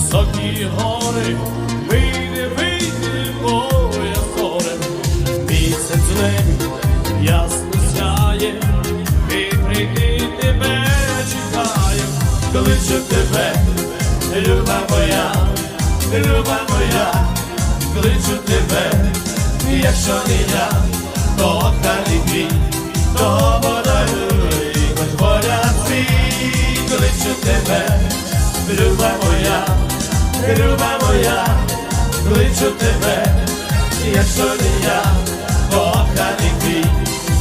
високі гори, вийди, вийди, моя зоре, місяць небі ясно сяє, і прийди тебе чекаю, кличу тебе, люба моя, люба моя, кличу тебе, якщо не я, то твій, то подаруй, хоч воля свій, кличу тебе, люба моя, люба моя, кличу тебе, якщо не я, коханий твій,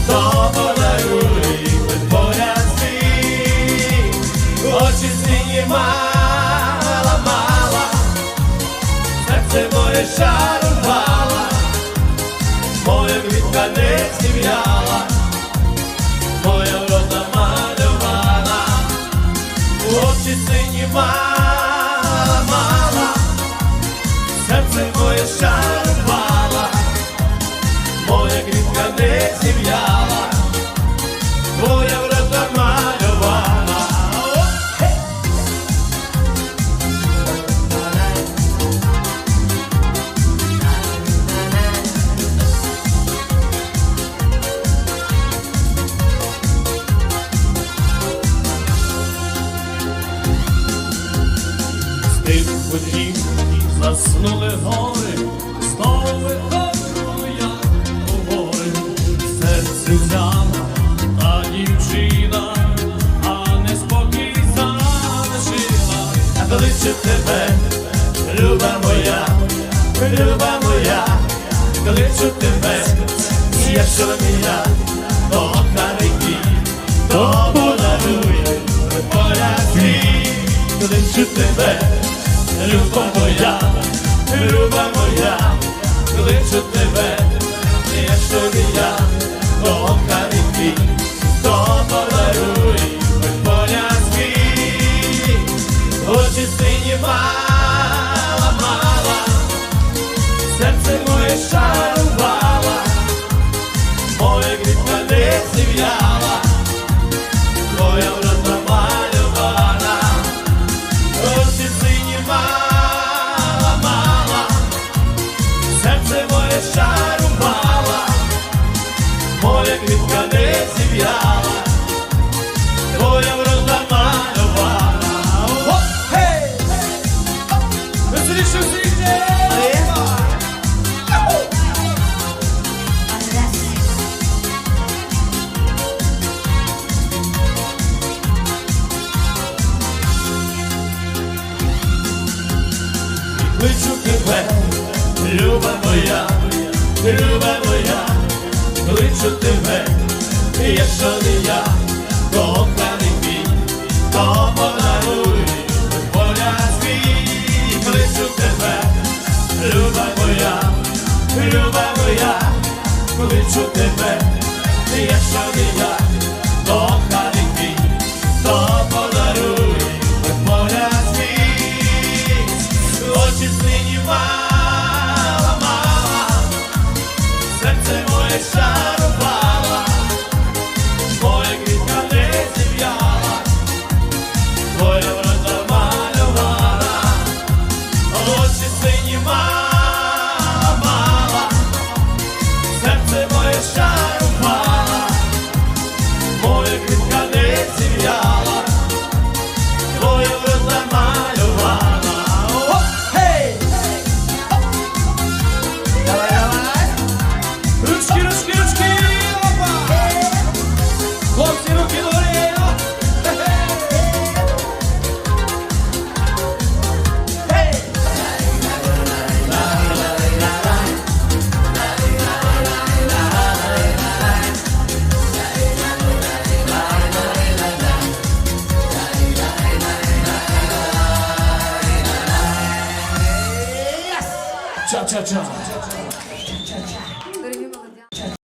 то подаруй, хоч воля свій, очі сині мала, мала, серце моє шарувала, моя квітка не зів'яла, моя врода мальована, очі сині мала, серце моє шарувала, моя квітка не зів'яла, моя гори, знову я у гори, серце взяла та дівчина, а неспокій залишила, кличе тебе, люба моя, люба моя, кличу тебе, якщо не я, то коханий то подарує поля свій, кличу тебе, люба моя, люба моя, кличу тебе, якщо не я, коханий твій, то подаруй поля свій, очі сині мала, мала, серце моє шарувала, моя квітка не зів'яла, твоя врода малювана. Оп, Гей! Веселіше всіх! кличу тебе, люба моя, люба моя, кличу тебе, якщо не я, то коханий мій, то подаруй, поля свій, кличу тебе, люба моя, люба моя, кличу тебе, якщо не я, серце моє квітка не зів'яла, твоя врода малювана. Оп, Гей! Давай, давай! Ручки, ручки, ручки! Опа! Хлопці, руки cha cha cha.